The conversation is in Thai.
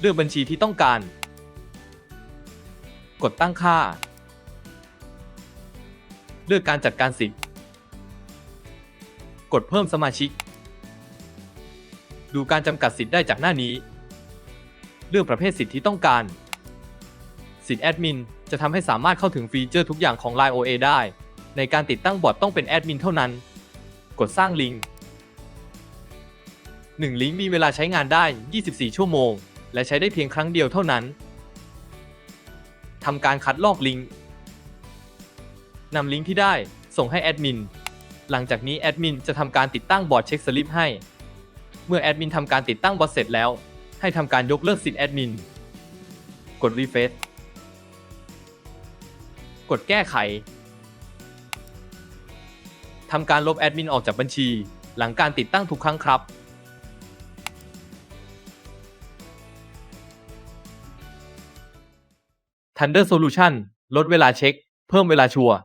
เลือกบัญชีที่ต้องการ กดตั้งค่า เลือกการจัดการสิทธิ์กดเพิ่มสมาชิก ดูการจำกัดสิทธิ์ได้จากหน้านี้ เลือกประเภทสิทธิ์ที่ต้องการ สิทธิ์แอดมินจะทำให้สามารถเข้าถึงฟีเจอร์ทุกอย่างของ Line OA ได้ ในการติดตั้งบอทต้องเป็นแอดมินเท่านั้น กดสร้างลิงก์1ลิงก์มีเวลาใช้งานได้ 24 ชั่วโมง และใช้ได้เพียงครั้งเดียวเท่านั้นทำการคัดลอกลิงก์นำลิงก์ที่ได้ส่งให้แอดมิน หลังจากนี้แอดมินจะทำการติดตั้งบอทเช็คสลิปให้ เมื่อแอดมินทำการติดตั้งบอทเสร็จแล้ว ให้ทำการยกเลิกสิทธิ์แอดมิน กดรีเฟซกดแก้ไขทำการลบแอดมินออกจากบัญชี หลังการติดตั้งทุกครั้งครับ Thunder Solution ลดเวลาเช็ค เพิ่มเวลาชัวร์